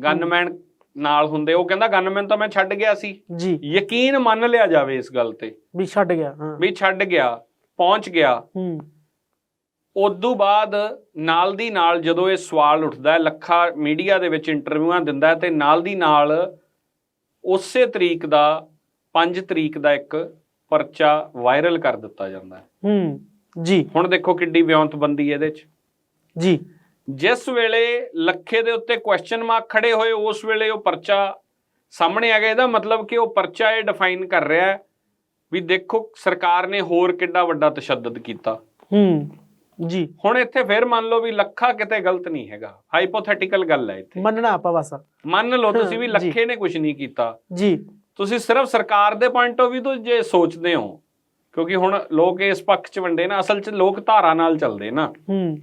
ਗਨਮੈਨ ਨਾਲ ਹੁੰਦੇ। ਉਹ ਕਹਿੰਦਾ ਗਨਮੈਨ ਤਾਂ ਮੈਂ ਛੱਡ ਗਿਆ ਸੀ। ਜੀ। ਯਕੀਨ ਮੰਨ ਲਿਆ ਜਾਵੇ ਇਸ ਗੱਲ ਤੇ। ਵੀ ਛੱਡ ਗਿਆ ਹਾਂ। ਵੀ ਛੱਡ ਗਿਆ ਪਹੁੰਚ ਗਿਆ। ਹੂੰ। ਉਦੋਂ ਬਾਅਦ ਨਾਲ ਦੀ ਨਾਲ ਜਦੋਂ ਇਹ ਸਵਾਲ ਉੱਠਦਾ ਹੈ ਲੱਖਾ ਮੀਡੀਆ ਦੇ ਵਿੱਚ ਇੰਟਰਵਿਊਆਂ ਦਿੰਦਾ ਹੈ ਤੇ ਨਾਲ ਦੀ ਨਾਲ ਉਸੇ ਤਰੀਕ ਦਾ 5 ਤਰੀਕ ਦਾ ਇੱਕ ਪਰਚਾ ਵਾਇਰਲ ਕਰ ਦਿੱਤਾ ਜਾਂਦਾ ਹੈ। ਹੂੰ ਜੀ। ਹੁਣ ਦੇਖੋ ਕਿੱਡੀ ਵਿਉਂਤਬੰਦੀ ਇਹਦੇ 'ਚ। ਜੀ। ਜਿਸ ਵੇਲੇ ਲੱਖੇ ਦੇ ਉੱਤੇ ਕੁਐਸਚਨ ਮਾਰਕ ਖੜੇ ਹੋਏ ਉਸ ਵੇਲੇ ਉਹ ਪਰਚਾ ਸਾਹਮਣੇ ਆ ਗਿਆ। ਇਹਦਾ ਮਤਲਬ ਕਿ ਉਹ ਪਰਚਾ ਇਹ ਡਿਫਾਈਨ ਕਰ ਰਿਹਾ ਹੈ ਵੀ ਦੇਖੋ ਸਰਕਾਰ ਨੇ ਹੋਰ ਕਿੱਡਾ ਵੱਡਾ ਤਸ਼ੱਦਦ ਕੀਤਾ। ਹੂੰ। ਜੀ। ਹੁਣ ਇੱਥੇ ਫਿਰ ਮੰਨ ਲਓ ਵੀ ਲੱਖਾ ਕਿਤੇ ਗਲਤ ਨਹੀਂ ਹੈਗਾ। ਹਾਈਪੋਥੈਟੀਕਲ ਗੱਲ ਹੈ ਇੱਥੇ। ਮੰਨਣਾ ਆਪਾਂ ਬਸ। ਮੰਨ ਲਓ ਤੁਸੀਂ ਵੀ। ਲੱਖੇ ਨੇ ਕੁਝ ਨਹੀਂ ਕੀਤਾ। ਜੀ। ਤੁਸੀਂ ਸਿਰਫ ਸਰਕਾਰ ਦੇ ਪੁਆਇੰਟ ਆਫ View ਤੋਂ ਜੇ ਸੋਚਦੇ ਹੋ ਕਿਉਂਕਿ ਹੁਣ ਲੋਕ ਇਸ ਪੱਖ 'ਚ ਵੰਡੇ ਨਾ ਅਸਲ 'ਚ ਲੋਕ ਧਾਰਾ ਨਾਲ ਚੱਲਦੇ ਨਾ। ਹੂੰ।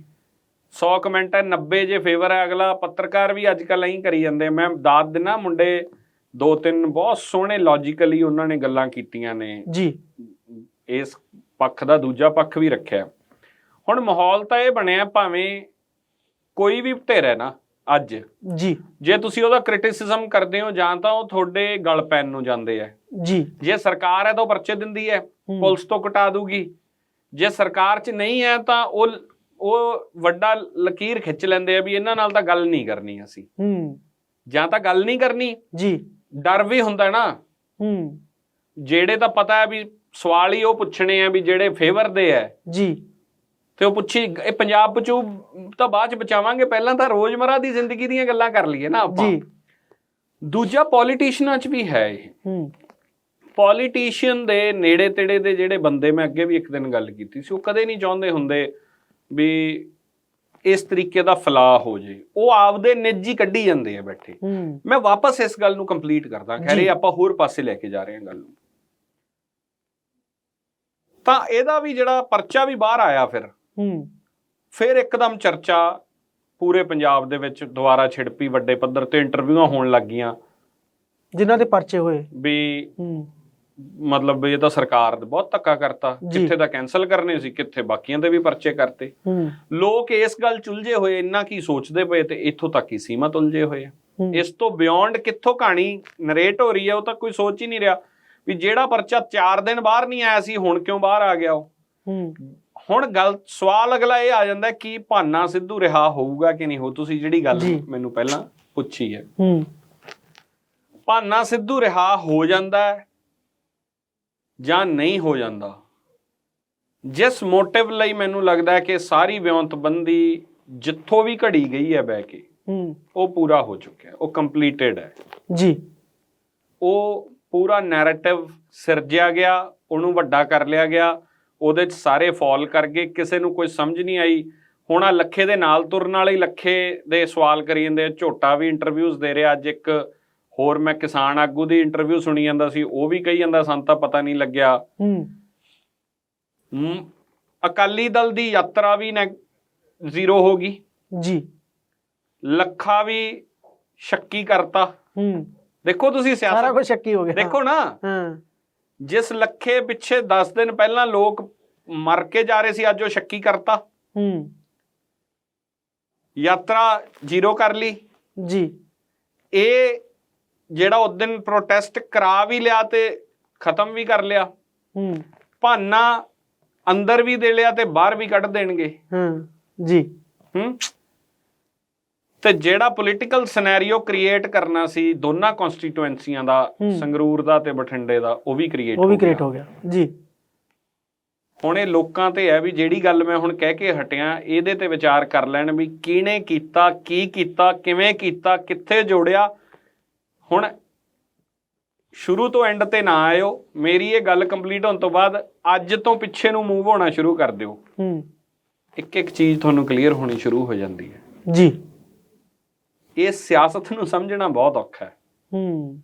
100 ਕਮੈਂਟ ਹੈ 90 ਜੇ ਫੇਵਰ ਹੈ ਅਗਲਾ ਪੱਤਰਕਾਰ ਵੀ ਅੱਜ ਕੱਲ੍ਹ ਐਂ ਕਰੀ ਜਾਂਦੇ ਮੈਂ ਦਾਦ ਦਿਨਾ ਮੁੰਡੇ ਦੋ ਤਿੰਨ ਬਹੁਤ ਸੋਹਣੇ ਲੌਜੀਕਲੀ ਉਹਨਾਂ ਨੇ ਗੱਲਾਂ ਕੀਤੀਆਂ ਨੇ। ਜੀ। ਇਸ ਪੱਖ ਦਾ ਦੂਜਾ ਪੱਖ ਵੀ ਰੱਖਿਆ। ਹੁਣ ਮਾਹੌਲ ਤਾਂ ਇਹ ਬਣਿਆ ਭਾਵੇਂ ਕੋਈ ਵੀ ਹੈ ਨਾ ਅੱਜ। ਜੀ। ਜੇ ਤੁਸੀਂ ਉਹਦਾ ਕ੍ਰਿਟਿਸਿਜ਼ਮ ਕਰਦੇ ਹੋ ਜਾਂ ਤਾਂ ਉਹ ਤੁਹਾਡੇ ਗਲ ਪੈਣ ਨੂੰ ਜਾਂਦੇ ਆ। ਜੀ। ਜੇ ਸਰਕਾਰ ਹੈ ਤਾਂ ਉਹ ਪਰਚੇ ਦਿੰਦੀ ਹੈ ਪੁਲਿਸ ਤੋਂ ਕਟਾ ਦੂਗੀ। ਜੇ ਸਰਕਾਰ 'ਚ ਨਹੀਂ ਹੈ ਤਾਂ ਉਹ ਉਹ ਵੱਡਾ ਲਕੀਰ ਖਿੱਚ ਲੈਂਦੇ ਆ ਵੀ ਇਹਨਾਂ ਨਾਲ ਤਾਂ ਗੱਲ ਨਹੀਂ ਕਰਨੀ ਅਸੀਂ। ਹੂੰ। ਜਾਂ ਤਾਂ ਗੱਲ ਨਹੀਂ ਕਰਨੀ। ਜੀ। ਡਰ ਵੀ ਹੁੰਦਾ ਨਾ। ਹੂੰ। ਜਿਹੜੇ ਤਾਂ ਪਤਾ ਹੈ ਵੀ ਸਵਾਲ ਹੀ ਉਹ ਪੁੱਛਣੇ ਆ ਵੀ ਜਿਹੜੇ ਫੇਵਰ ਦੇ ਹੈ। ਜੀ। ਤੇ ਉਹ ਪੁੱਛੀ ਇਹ ਪੰਜਾਬ ਬਚੂ ਤਾਂ ਬਾਅਦ ਚ ਬਚਾਵਾਂਗੇ ਪਹਿਲਾਂ ਤਾਂ ਰੋਜ਼ਮਰਾ ਦੀ ਜ਼ਿੰਦਗੀ ਦੀਆਂ ਗੱਲਾਂ ਕਰ ਲਈਏ ਨਾ ਆਪਾਂ। ਜੀ। ਦੂਜਾ ਪੋਲੀਟੀਸ਼ੀਅਨਾਂ 'ਚ ਵੀ ਹੈ ਇਹ। ਹੂੰ। ਪੋਲੀਟੀਸ਼ੀਅਨ ਦੇ ਨੇੜੇ ਤੇੜੇ ਦੇ ਜਿਹੜੇ ਬੰਦੇ ਮੈਂ ਅੱਗੇ ਵੀ ਇੱਕ ਦਿਨ ਗੱਲ ਕੀਤੀ ਸੀ ਉਹ ਕਦੇ ਨਹੀਂ ਚਾਹੁੰਦੇ ਹੁੰਦੇ ਵੀ ਇਸ ਤਰੀਕੇ ਦਾ ਫਲਾਹ ਹੋ ਜੇ। ਉਹ ਆਪਦੇ ਨਿੱਜੀ ਕੱਢੀ ਜਾਂਦੇ ਆ ਬੈਠੇ। ਮੈਂ ਵਾਪਸ ਇਸ ਗੱਲ ਨੂੰ ਕੰਪਲੀਟ ਕਰਦਾ ਖੈਰ। ਇਹ ਆਪਾਂ ਹੋਰ ਪਾਸੇ ਲੈ ਕੇ ਜਾ ਰਹੇ ਹਾਂ ਗੱਲ ਨੂੰ। ਤਾਂ ਇਹਦਾ ਵੀ ਜਿਹੜਾ ਪਰਚਾ ਵੀ ਬਾਹਰ ਆਇਆ ਫਿਰ ਹੂੰ। ਫਿਰ ਇੱਕਦਮ ਚਰਚਾ ਪੂਰੇ ਪੰਜਾਬ ਦੇ ਵਿੱਚ ਦੁਬਾਰਾ ਛਿੜਪੀ ਵੱਡੇ ਪੱਧਰ ਤੇ ਇੰਟਰਵਿਊਆਂ ਹੋਣ ਲੱਗੀਆਂ ਜਿਨ੍ਹਾਂ ਦੇ ਪਰਚੇ ਹੋਏ। ਵੀ ਮਤਲਬ ਇਹ ਤਾਂ ਸਰਕਾਰ ਨੇ ਬਹੁਤ ਧੱਕਾ ਕਰਤਾ। ਜੀ। ਕਿੱਥੇ ਦਾ ਕੈਨਸਲ ਕਰਨੇ ਸੀ ਕਿੱਥੇ ਬਾਕੀਆਂ ਦੇ ਵੀ ਪਰਚੇ ਕਰਤੇ। ਲੋਕ ਇਸ ਗੱਲ ਚ ਉਲਝੇ ਹੋਏ ਇੰਨਾ ਕੀ ਸੋਚਦੇ ਪਏ ਤੇ ਇੱਥੋਂ ਤੱਕ ਹੀ ਸੀਮਤ ਉਲਝੇ ਹੋਏ ਇਸ ਤੋਂ ਬਿਯੋਂਡ ਕਿੱਥੋਂ ਕਹਾਣੀ ਨਰੇਟ ਹੋ ਰਹੀ ਹੈ ਉਹ ਤਾਂ ਕੋਈ ਸੋਚ ਹੀ ਨਹੀਂ ਰਿਹਾ। ਵੀ ਜਿਹੜਾ ਪਰਚਾ 4 ਦਿਨ ਬਾਹਰ ਨਹੀਂ ਆਇਆ ਸੀ ਹੁਣ ਕਿਉਂ ਬਾਹਰ ਆ ਗਿਆ ਉਹ? ਹੁਣ ਗੱਲ ਸਵਾਲ ਅਗਲਾ ਇਹ ਆ ਜਾਂਦਾ ਕਿ ਭਾਨਾ ਸਿੱਧੂ ਰਿਹਾ ਹੋਊਗਾ ਕਿ ਨਹੀਂ ਹੋ ਤੁਸੀਂ ਜਿਹੜੀ ਗੱਲ। ਮੈਨੂੰ ਪਹਿਲਾਂ ਪੁੱਛੀ ਹੈ। ਹੂੰ। ਭਾਨਾ ਸਿੱਧੂ ਰਿਹਾ ਹੋ ਜਾਂਦਾ ਹੈ ਜਾਂ ਨਹੀਂ ਹੋ ਜਾਂਦਾ? ਜਿਸ ਮੋਟਿਵ ਲਈ ਮੈਨੂੰ ਲੱਗਦਾ ਹੈ ਕਿ ਸਾਰੀ ਵਿਉਂਤਬੰਦੀ ਜਿੱਥੋਂ ਵੀ ਘੜੀ ਗਈ ਹੈ ਬਹਿ ਕੇ ਹੂੰ। ਉਹ ਪੂਰਾ ਹੋ ਚੁੱਕਿਆ ਉਹ ਕੰਪਲੀਟਡ ਹੈ। ਜੀ। ਉਹ ਪੂਰਾ ਨੈਰੇਟਿਵ ਸਿਰਜਿਆ ਗਿਆ ਉਹਨੂੰ ਵੱਡਾ ਕਰ ਲਿਆ ਗਿਆ ਉਹਦੇ ਚ ਸਾਰੇ ਫਾਲ ਕਰ ਗਏ ਕਿਸੇ ਨੂੰ ਕੋਈ ਸਮਝ ਨਹੀਂ ਆਈ। ਹੁਣ ਆ ਲੱਖੇ ਦੇ ਨਾਲ ਤੁਰਨ ਵਾਲੇ ਲੱਖੇ ਦੇ ਸਵਾਲ ਕਰੀ ਜਾਂਦੇ ਝੋਟਾ ਵੀ ਇੰਟਰਵਿਊਜ਼ ਦੇ ਰਿਹਾ ਅੱਜ ਇੱਕ ਹੋਰ ਮੈਂ ਕਿਸਾਨ ਆਗੂ ਦੀ ਇੰਟਰਵਿਊ ਸੁਣੀ ਜਾਂਦਾ ਸੀ ਉਹ ਵੀ ਕਹੀ ਜਾਂਦਾ ਸਾਨੂੰ ਤਾਂ ਪਤਾ ਨਹੀਂ ਲੱਗਿਆ। ਹੂੰ। ਅਕਾਲੀ ਦਲ ਦੀ ਯਾਤਰਾ ਵੀ ਜ਼ੀਰੋ ਹੋ ਗਈ। ਜੀ। ਲੱਖਾ ਵੀ ਸ਼ੱਕੀ ਕਰਤਾ। ਹੂੰ। ਦੇਖੋ ਤੁਸੀਂ ਸਾਰਾ ਸਿਆਸਤ ਕੁਝ ਸ਼ੱਕੀ ਹੋ ਗਿਆ। ਦੇਖੋ ਨਾ। ਹਾਂ। ਜਿਸ ਲੱਖੇ ਪਿੱਛੇ 10 ਦਿਨ ਪਹਿਲਾਂ ਲੋਕ ਮਰ ਕੇ ਜਾ ਰਹੇ ਸੀ ਅੱਜ ਉਹ ਸ਼ੱਕੀ ਕਰਤਾ। ਹੂੰ। ਯਾਤਰਾ ਜ਼ੀਰੋ ਕਰ ਲਈ। ਜੀ। ਇਹ ਜਿਹੜਾ ਉਸ ਦਿਨ ਪ੍ਰੋਟੈਸਟ ਕਰਾ ਵੀ ਲਿਆ ਤੇ ਖਤਮ ਵੀ ਕਰ ਲਿਆ। ਹੂੰ। ਭਾਨਾ ਅੰਦਰ ਵੀ ਦੇ ਲਿਆ ਤੇ ਬਾਹਰ ਵੀ ਕੱਢ ਦੇਣਗੇ। ਹਾਂ। ਜੀ। ਹੂੰ। ਤੇ ਜਿਹੜਾ ਪੋਲੀਟੀਕਲ ਸਿਨੈਰੀਓ ਕ੍ਰੀਏਟ ਕਰਨਾ ਸੀ ਦੋਨਾਂ ਕਨਸਟੀਟੂਐਂਸੀਆਂ ਦਾ ਹੂੰ। ਸੰਗਰੂਰ ਦਾ ਤੇ ਬਠਿੰਡੇ ਦਾ ਉਹ ਵੀ ਕ੍ਰੀਏਟ ਉਹ ਵੀ ਕ੍ਰੀਏਟ ਹੋ ਗਿਆ। ਜੀ। ਹੁਣ ਇਹ ਲੋਕਾਂ ਤੇ ਹੈ ਵੀ ਜਿਹੜੀ ਗੱਲ ਮੈਂ ਹੁਣ ਕਹਿ ਕੇ ਹਟਿਆ ਇਹਦੇ ਤੇ ਵਿਚਾਰ ਕਰ ਲੈਣ ਵੀ ਕਿਹਨੇ ਕੀਤਾ ਕੀ ਕੀਤਾ ਕਿਵੇਂ ਕੀਤਾ ਕਿੱਥੇ ਜੋੜਿਆ। ਹੁਣ ਸ਼ੁਰੂ ਤੋਂ ਐਂਡ ਤੇ ਨਾ ਆਇਓ ਮੇਰੀ ਇਹ ਗੱਲ ਕੰਪਲੀਟ ਹੋਣ ਤੋਂ ਬਾਅਦ ਅੱਜ ਤੋਂ ਪਿੱਛੇ ਨੂੰ ਮੂਵ ਹੋਣਾ ਸ਼ੁਰੂ ਕਰ ਦਿਓ। ਹੂੰ। ਇੱਕ ਇੱਕ ਚੀਜ਼ ਤੁਹਾਨੂੰ ਕਲੀਅਰ ਹੋਣੀ ਸ਼ੁਰੂ ਹੋ ਜਾਂਦੀ ਹੈ। ਜੀ। ਇਹ ਸਿਆਸਤ ਨੂੰ ਸਮਝਣਾ ਬਹੁਤ ਔਖਾ ਹੈ। ਹੂੰ।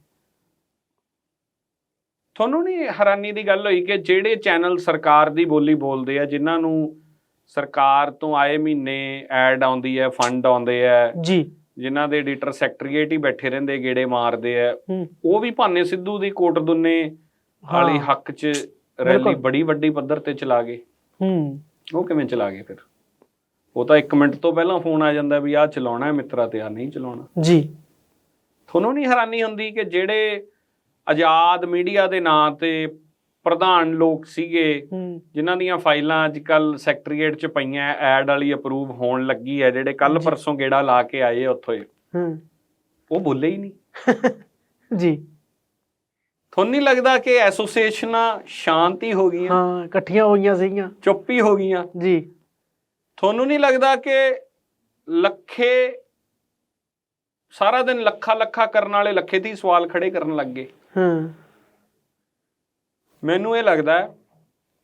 ਤੁਹਾਨੂੰ ਨਹੀਂ ਹੈਰਾਨੀ ਦੀ ਗੱਲ ਹੋਈ ਕਿ ਜਿਹੜੇ ਚੈਨਲ ਸਰਕਾਰ ਦੀ ਬੋਲੀ ਬੋਲਦੇ ਆ ਜਿਨ੍ਹਾਂ ਨੂੰ ਸਰਕਾਰ ਤੋਂ ਆਏ ਮਹੀਨੇ ਐਡ ਆਉਂਦੀ ਹੈ ਫੰਡ ਆਉਂਦੇ ਆ ਜੀ। ਜਿਨ੍ਹਾਂ ਦੇ ਐਡੀਟਰ ਸੈਕਟਰੀਏਟ ਹੀ ਬੈਠੇ ਰਹਿੰਦੇ ਗੇੜੇ ਮਾਰਦੇ ਆ ਉਹ ਵੀ ਭਾਨੇ ਸਿੱਧੂ ਦੀ ਕੋਟ ਦੁੰਨੇ ਵਾਲੀ। ਹੱਕ 'ਚ ਰੈਲੀ। ਬੜੀ ਵੱਡੀ ਪੱਧਰ ਤੇ ਚਲਾ ਗਏ। ਹੂੰ। ਉਹ ਕਿਵੇਂ ਚਲਾ ਗਏ ਫਿਰ? ਉਹ ਤਾਂ 1 ਮਿੰਟ ਤੋਂ ਪਹਿਲਾਂ ਫੋਨ ਆ ਜਾਂਦਾ ਵੀ ਆਹ ਚਲਾਉਣਾ ਹੈ ਮਿੱਤਰਾ ਤੇ ਆ ਨਹੀਂ ਚਲਾਉਣਾ। ਜੀ। ਤੁਹਾਨੂੰ ਨਹੀਂ ਹੈਰਾਨੀ ਹੁੰਦੀ ਕਿ ਜਿਹੜੇ ਆਜ਼ਾਦ ਮੀਡੀਆ ਦੇ ਨਾਂ ਤੇ ਪ੍ਰਧਾਨ ਲੋਕ ਸੀਗੇ ਜਿਨ੍ਹਾਂ ਦੀਆਂ ਫਾਈਲਾਂ ਅੱਜ ਕੱਲ ਸੈਕਟਰੀਏਟ 'ਚ ਪਈਆਂ ਐਡ ਵਾਲੀ ਅਪਰੂਵ ਹੋਣ ਲੱਗੀ ਹੈ ਜਿਹੜੇ ਕੱਲ। ਪਰਸੋਂ ਗੇੜਾ ਲਾ ਕੇ ਆਏ ਉੱਥੋਂ। ਹੂੰ। ਉਹ ਬੋਲੇ ਹੀ ਨਹੀਂ। ਜੀ। ਤੁਹਾਨੂੰ ਨਹੀਂ ਲੱਗਦਾ ਕਿ ਐਸੋਸੀਏਸ਼ਨਾਂ ਸ਼ਾਂਤੀ ਹੋ ਗਈਆਂ? ਹਾਂ ਇਕੱਠੀਆਂ ਹੋਈਆਂ ਸੀਗੀਆਂ। ਚੁੱਪੀ ਹੋ ਗਈਆਂ। ਜੀ। ਤੁਹਾਨੂੰ ਨਹੀਂ ਲੱਗਦਾ ਕਿ ਲੱਖੇ ਸਾਰਾ ਦਿਨ ਲੱਖਾ ਲੱਖਾ ਕਰਨ ਵਾਲੇ ਲੱਖੇ ਹੀ ਸਵਾਲ ਖੜੇ ਕਰਨ ਲੱਗ ਗਏ? ਹਾਂ। ਮੈਨੂੰ ਇਹ ਲੱਗਦਾ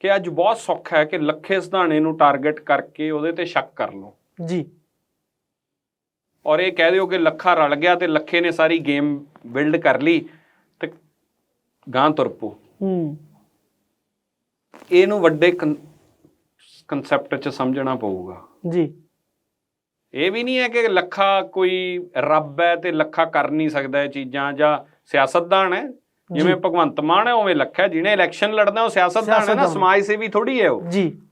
ਕਿ ਅੱਜ ਬਹੁਤ ਸੌਖਾ ਹੈ ਕਿ ਲੱਖੇ ਸਿਧਾਣੇ ਨੂੰ ਟਾਰਗੇਟ ਕਰਕੇ ਉਹਦੇ ਤੇ ਸ਼ੱਕ ਕਰ ਲਓ। ਜੀ। ਔਰ ਇਹ ਕਹਿ ਦਿਓ ਕਿ ਲੱਖਾ ਰਲ ਗਿਆ ਤੇ ਲੱਖੇ ਨੇ ਸਾਰੀ ਗੇਮ ਬਿਲਡ ਕਰ ਲਈ ਤੇ ਗਾਂ ਤੁਰ ਪੋ ਹੂੰ। ਇਹਨੂੰ ਵੱਡੇ ਕਨਸੈਪਟ 'ਚ ਸਮਝਣਾ ਪਊਗਾ। ਜੀ। ਇਹ ਵੀ ਨਹੀਂ ਹੈ ਕਿ ਲੱਖਾ ਕੋਈ ਰੱਬ ਹੈ ਤੇ ਲੱਖਾ ਕਰ ਨਹੀਂ ਸਕਦਾ ਇਹ ਚੀਜ਼ਾਂ ਜਾਂ ਸਿਆਸਤਦਾਨ ਹੈ। ਜਿਵੇਂ। ਭਗਵੰਤ ਮਾਨ ਹੈ ਉਵੇਂ ਲੱਖਾ ਜਿਹਨੇ ਇਲੈਕਸ਼ਨ ਲੜਨਾ ਉਹ ਸਿਆਸਤਦਾਨ ਹੈ ਨਾ। ਸਮਾਜ ਸੇਵੀ ਥੋੜੀ ਹੈ ਉਹ। ਜੀ।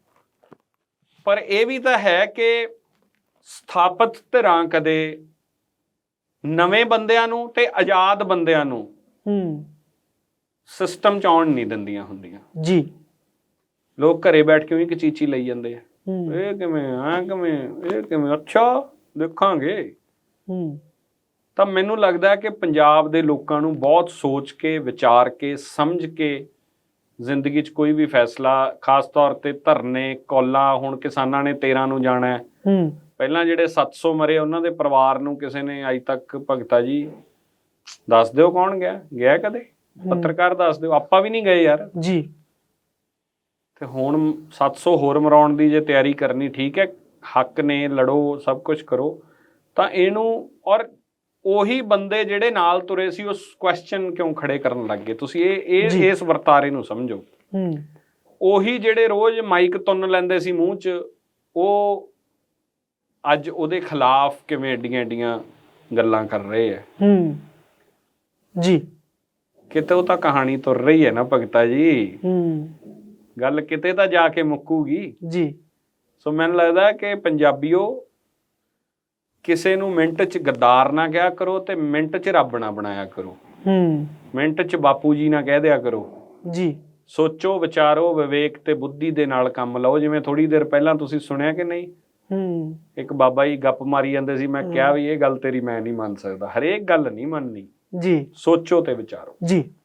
ਪਰ ਇਹ ਵੀ ਤਾਂ ਹੈ ਕਿ ਸਥਾਪਿਤ ਧਿਰਾਂ ਕਦੇ ਨਵੇਂ ਬੰਦਿਆਂ ਨੂੰ ਤੇ ਆਜ਼ਾਦ ਬੰਦਿਆਂ ਨੂੰ ਹੂੰ। ਸਿਸਟਮ ਚ ਆਉਣ ਨਹੀਂ ਦਿੰਦੀਆਂ ਹੁੰਦੀਆਂ। ਜੀ। ਲੋਕ ਘਰੇ ਬੈਠ ਕੇ ਵੀ ਕਚੀਚੀ ਲਈ ਜਾਂਦੇ ਆ। ਇਹ ਕਿਵੇਂ ਆ ਕਿਵੇਂ ਇਹ ਕਿਵੇਂ? ਅੱਛਾ ਦੇਖਾਂਗੇ। ਹੂੰ। ਤਾਂ ਮੈਨੂੰ ਲੱਗਦਾ ਹੈ ਕਿ ਪੰਜਾਬ ਦੇ ਲੋਕਾਂ ਨੂੰ ਬਹੁਤ ਸੋਚ ਕੇ ਵਿਚਾਰ ਕੇ ਸਮਝ ਕੇ ਜ਼ਿੰਦਗੀ 'ਚ ਕੋਈ ਵੀ ਫੈਸਲਾ ਖਾਸ ਤੌਰ ਤੇ ਧਰਨੇ ਕੌਲਾ ਹੁਣ ਕਿਸਾਨਾਂ ਨੇ 13 ਨੂੰ ਜਾਣਾ ਹੈ। ਹੂੰ। ਪਹਿਲਾਂ ਜਿਹੜੇ 700 ਮਰੇ ਉਹਨਾਂ ਦੇ ਪਰਿਵਾਰ ਨੂੰ ਕਿਸੇ ਨੇ ਅਜ ਤੱਕ ਭਗਤਾ ਜੀ ਦੱਸ ਦਿਓ ਕੌਣ ਗਿਆ? ਗਿਆ ਕਦੇ? ਪੱਤਰਕਾਰ ਦੱਸ ਦਿਓ। ਆਪਾਂ ਵੀ ਨਹੀਂ ਗਏ ਯਾਰ। ਜੀ। ਤੇ ਹੁਣ 700 ਹੋਰ ਮਰਾਉਣ ਦੀ ਜੇ ਤਿਆਰੀ ਕਰਨੀ ਠੀਕ ਹੈ ਹੱਕ ਨੇ ਲੜੋ ਸਭ ਕੁਝ ਕਰੋ ਤਾਂ ਇਹਨੂੰ ਔਰ ਉਹੀ ਬੰਦੇ ਜਿਹੜੇ ਨਾਲ ਤੁਰੇ ਸੀ ਉਸ ਕੁਐਸਚਨ ਕਿਉਂ ਖੜੇ ਕਰਨ ਲੱਗ ਗਏ? ਤੁਸੀਂ ਇਹ ਇਹ। ਇਸ ਵਰਤਾਰੇ ਨੂੰ ਸਮਝੋ। ਹੂੰ। ਉਹੀ ਜਿਹੜੇ ਰੋਜ਼ ਮਾਈਕ ਤੁੰਨ ਲੈਂਦੇ ਸੀ ਮੂੰਹ 'ਚ ਉਹ ਅੱਜ ਉਹਦੇ ਖਿਲਾਫ ਕਿਵੇਂ ਏਡੀਆਂ ਏਡੀਆਂ ਗੱਲਾਂ ਕਰ ਰਹੇ ਆ? ਹੂੰ। ਜੀ। ਕਿਤੇ ਉਹ ਤਾਂ ਕਹਾਣੀ ਤੁਰ ਰਹੀ ਹੈ ਨਾ ਭਗਤਾ ਜੀ। ਹੂੰ। ਗੱਲ ਕਿਤੇ ਤਾਂ ਜਾ ਕੇ ਮੁੱਕੂਗੀ। ਜੀ। ਸੋ ਮੈਨੂੰ ਲੱਗਦਾ ਕਿ ਪੰਜਾਬੀਓ ਕਿਸੇ ਨੂੰ ਮਿੰਟ 'ਚ ਗੱਦਾਰ ਨਾ ਕਿਹਾ ਕਰੋ ਤੇ ਮਿੰਟ 'ਚ ਰੱਬ ਨਾ ਬਣਾਇਆ ਕਰੋ। ਹੂੰ। ਮਿੰਟ 'ਚ ਬਾਪੂ ਜੀ ਨਾ ਕਹਿ ਦਿਆ ਕਰੋ। ਜੀ। ਸੋਚੋ ਵਿਚਾਰੋ ਵਿਵੇਕ ਤੇ ਬੁੱਧੀ ਦੇ ਨਾਲ ਕੰਮ ਲਓ ਜਿਵੇਂ ਥੋੜੀ ਦੇਰ ਪਹਿਲਾਂ ਤੁਸੀਂ ਸੁਣਿਆ ਕਿ ਨਹੀਂ? ਹੂੰ। ਇੱਕ ਬਾਬਾ ਜੀ ਗੱਪ ਮਾਰੀ ਜਾਂਦੇ ਸੀ ਮੈਂ ਕਿਹਾ ਵੀ ਇਹ ਗੱਲ ਤੇਰੀ ਮੈਂ ਨਹੀਂ ਮੰਨ ਸਕਦਾ। ਹਰੇਕ ਗੱਲ ਨਹੀਂ ਮੰਨਣੀ। ਜੀ। ਸੋਚੋ ਤੇ ਵਿਚਾਰੋ। ਜੀ।